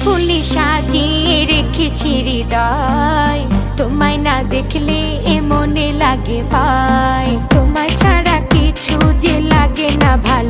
ফুলে সাজিয়ে রেখেছি হৃদয়। তোমায় না দেখলে এ মনে লাগে ভাই। তোমায় ছাড়া কিছু যে লাগে না ভালো।